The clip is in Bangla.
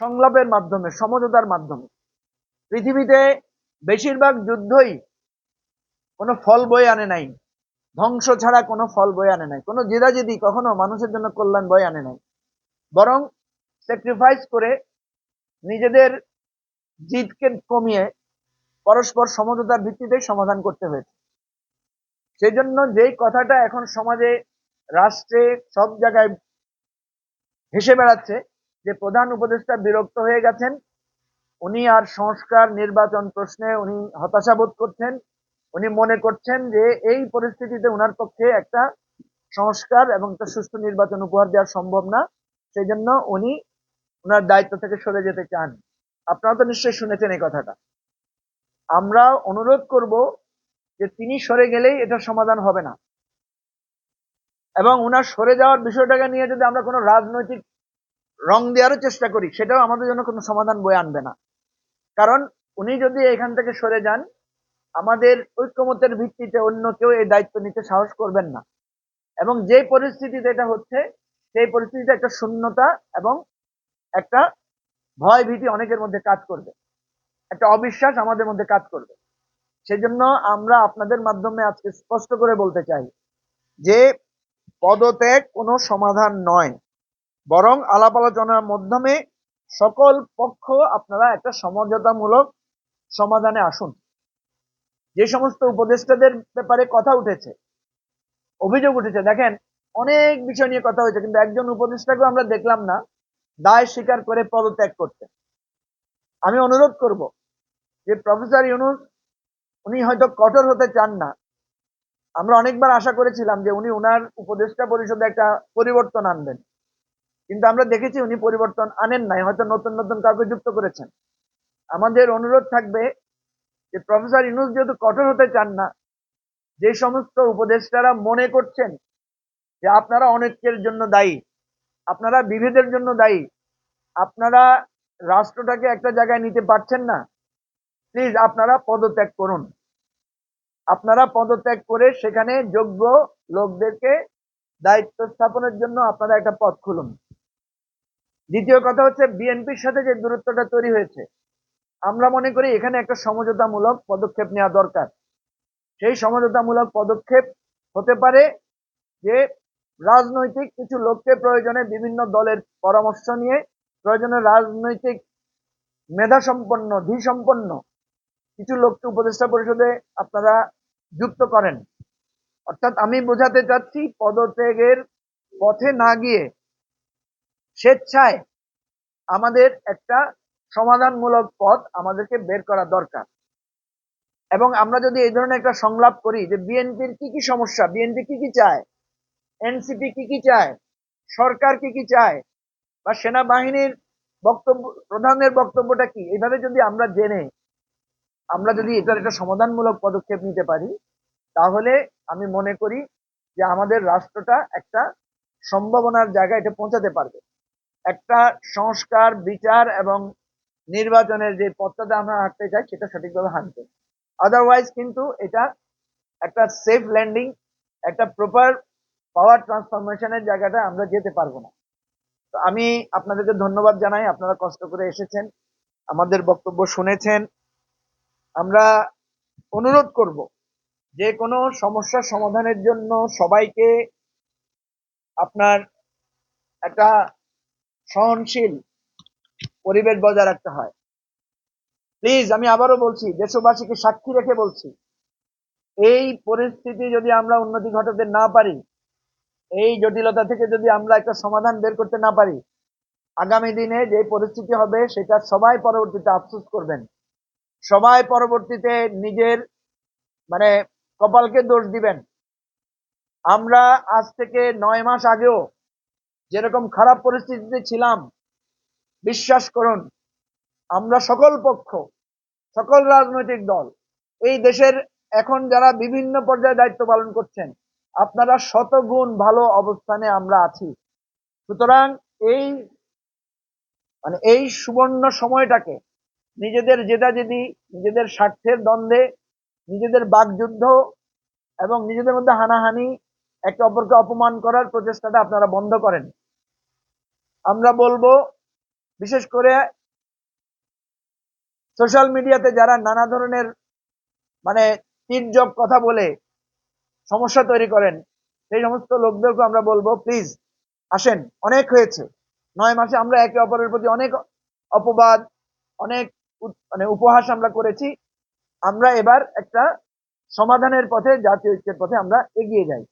সংলাপের মাধ্যমে, সমঝোতার মাধ্যমে। পৃথিবীতে বেশিরভাগ যুদ্ধই কোনো ফল বয়ে আনে নাই। ধ্বংস ছাড়া কোনো ফল বয়ে আনে নাই। কোনো জেদাজেদি কখনো মানুষের জন্য কল্যাণ বয়ে আনে নাই। বরং স্যাক্রিফাইস করে নিজেদের জিদকে কমিয়ে পরস্পর সমঝোতার ভিত্তিতে সমাধান করতে হয়েছে। সেই জন্য যেই কথাটা এখন সমাজে, রাষ্ট্রে সব জায়গায় ভেসে বেড়াচ্ছে যে প্রধান উপদেষ্টা বিরক্ত হয়ে গেছেন, উনি আর সংস্কার নির্বাচন প্রশ্নে উনি হতাশা বোধ করছেন। উনি মনে করছেন যে এই পরিস্থিতিতে উনার পক্ষে একটা সংস্কার এবং একটা সুষ্ঠু নির্বাচন উপহার দেওয়া সম্ভব না। সেই জন্য উনি ওনার দায়িত্ব থেকে সরে যেতে চান। আপনারা তো নিশ্চয়ই শুনেছেন এই কথাটা। আমরা অনুরোধ করব যে তিনি সরে গেলেই এটার সমাধান হবে না। এবং ওনার সরে যাওয়ার বিষয়টাকে নিয়ে যদি আমরা কোনো রাজনৈতিক রং দেওয়ারও চেষ্টা করি, সেটাও আমাদের জন্য কোনো সমাধান বয়ে আনবে না। কারণ উনি যদি এখান থেকে সরে যান, আমাদের ঐক্যমতের ভিত্তিতে অন্য কেউ এই দায়িত্ব নিতে সাহস করবেন না। এবং যে পরিস্থিতিতে এটা হচ্ছে, সেই পরিস্থিতিতে একটা শূন্যতা এবং একটা ভয় ভীতি অনেকের মধ্যে কাজ করবে। একটা অবিশ্বাস আমাদের মধ্যে কাজ করবে। সেজন্য আমরা আপনাদের মাধ্যমে আজকে স্পষ্ট করে বলতে চাই যে পদত্যাগ কোনো সমাধান নয়। বরং আলাপ আলোচনার মাধ্যমে সকল পক্ষ আপনারা একটা সমঝোতামূলক সমাধানে আসুন। যে সমস্ত উপদেষ্টাদের ব্যাপারে কথা উঠেছে, অভিযোগ উঠেছে, দেখেন, অনেক বিষয় নিয়ে কথা হয়েছে, কিন্তু একজন উপদেষ্টাকেও আমরা দেখলাম না, দায় স্বীকার করে পদত্যাগ করতে। আমি অনুরোধ করব যে প্রফেসর ইউনুস, উনি হয়তো কঠোর হতে চান না। আমরা অনেকবার আশা করেছিলাম যে উনি ওনার উপদেষ্টা পরিষদে একটা পরিবর্তন আনবেন। কিন্তু আমরা দেখেছি উনি পরিবর্তন আনেন নাই, হয়তো নতুন নতুন কাউকে যুক্ত করেছেন। আমাদের অনুরোধ থাকবে যে প্রফেসর ইউনুস যেহেতু কঠোর হতে চান না, যে সমস্ত উপদেষ্টারা মনে করছেন যে আপনারা অনেকের জন্য দায়ী, আপনারা বিভেদের জন্য দায়ী, আপনারা রাষ্ট্রটাকে একটা জায়গায় নিতে পারছেন না প্লিজ আপনারা পদত্যাগ করুন। আপনারা পদত্যাগ করে সেখানে যোগ্য লোকদেরকে দায়িত্ব স্থাপনের জন্য আপনারা একটা পথ খুলুন। দ্বিতীয় কথা হচ্ছে বিএনপির সাথে যে দূরত্বটা তৈরি হয়েছে, আমরা মনে করি এখানে একটা সমঝোতামূলক পদক্ষেপ নেওয়া দরকার। সেই সমঝোতামূলক পদক্ষেপ হতে পারে যে রাজনৈতিক কিছু লোককে প্রয়োজনে বিভিন্ন দলের পরামর্শ নিয়ে, প্রয়োজনে রাজনৈতিক মেধা সম্পন্ন ধী সম্পন্ন কিছু লোককে উপদেষ্টা পরিষদে আপনারা যুক্ত করেন। অর্থাৎ আমি বোঝাতে চাচ্ছি পদত্যাগের পথে না গিয়ে স্বেচ্ছায় আমাদের একটা সমাধানমূলক পথ আমাদেরকে বের করা দরকার। এবং আমরা যদি এই ধরনের একটা সংলাপ করি যে বিএনপির কি কি সমস্যা, বিএনপি কি কি চায়, এনসিপি কি কি চায়, সরকার কি কি চায়, বা সেনাবাহিনীর বক্তব্য, প্রধানের বক্তব্যটা কি এইভাবে যদি আমরা জেনে, আমরা যদি এটার একটা সমাধানমূলক পদক্ষেপ নিতে পারি, তাহলে আমি মনে করি যে আমাদের রাষ্ট্রটা একটা সম্ভাবনার জায়গায় এটা পৌঁছাতে পারবে। একটা সংস্কার, বিচার এবং নির্বাচনের যে পথটাতে আমরা হাঁটতে চাই, সেটা সঠিকভাবে হাঁটবে আদারওয়াইজ কিন্তু এটা একটা সেফ ল্যান্ডিং একটা প্রপার পাওয়ার ট্রান্সফরমেশনের জায়গাটা আমরা যেতে পারব না। তো আমি আপনাদেরকে ধন্যবাদ জানাই, আপনারা কষ্ট করে এসেছেন, আমাদের বক্তব্য শুনেছেন। আমরা অনুরোধ করব, যে কোনো সমস্যা সমাধানের জন্য সবাইকে আপনার একটা সহনশীল পরিবেশ বজায় রাখতে হয়। প্লিজ আমি আবারও বলছি, দেশবাসীকে সাক্ষী রেখে বলছি, এই পরিস্থিতি যদি আমরা উন্নতি ঘটাতে না পারি, এই জটিলতা থেকে যদি আমরা একটা সমাধান বের করতে না পারি, আগামী দিনে যে পরিস্থিতি হবে সেটা সবাই পরবর্তীতে আফসোস করবেন। সবাই পরবর্তীতে নিজের মানে কপালকে দোষ দিবেন। আমরা আজ থেকে নয় মাস আগেও যেরকম খারাপ পরিস্থিতিতে ছিলাম, বিশ্বাস করুন, আমরা সকল পক্ষ, সকল রাজনৈতিক দল, এই দেশের এখন যারা বিভিন্ন পর্যায়ে দায়িত্ব পালন করছেন, আপনারা শতগুণ ভালো অবস্থানে আমরা আছি। সুতরাং এই মানে এই সুবর্ণ সময়টাকে নিজেদের জেদাজেদি, নিজেদের স্বার্থের দ্বন্দ্বে, নিজেদের বাকযুদ্ধ এবং নিজেদের মধ্যে হানাহানি, একে অপরকে অপমান করার প্রচেষ্টাটা আপনারা বন্ধ করেন। আমরা বলব, বিশেষ করে সোশ্যাল মিডিয়াতে যারা নানা ধরনের মানে তির্যক কথা বলে সমস্যা তৈরি করেন, সেই সমস্ত লোকদেরকে আমরা বলব প্লিজ আসেন। অনেক হয়েছে। নয় মাসে আমরা একে অপরের প্রতি অনেক অপবাদ, অনেক মানে উপহাস আমরা করেছি। আমরা এবার একটা সমাধানের পথে, জাতীয় ঐক্যের পথে আমরা এগিয়ে যাই।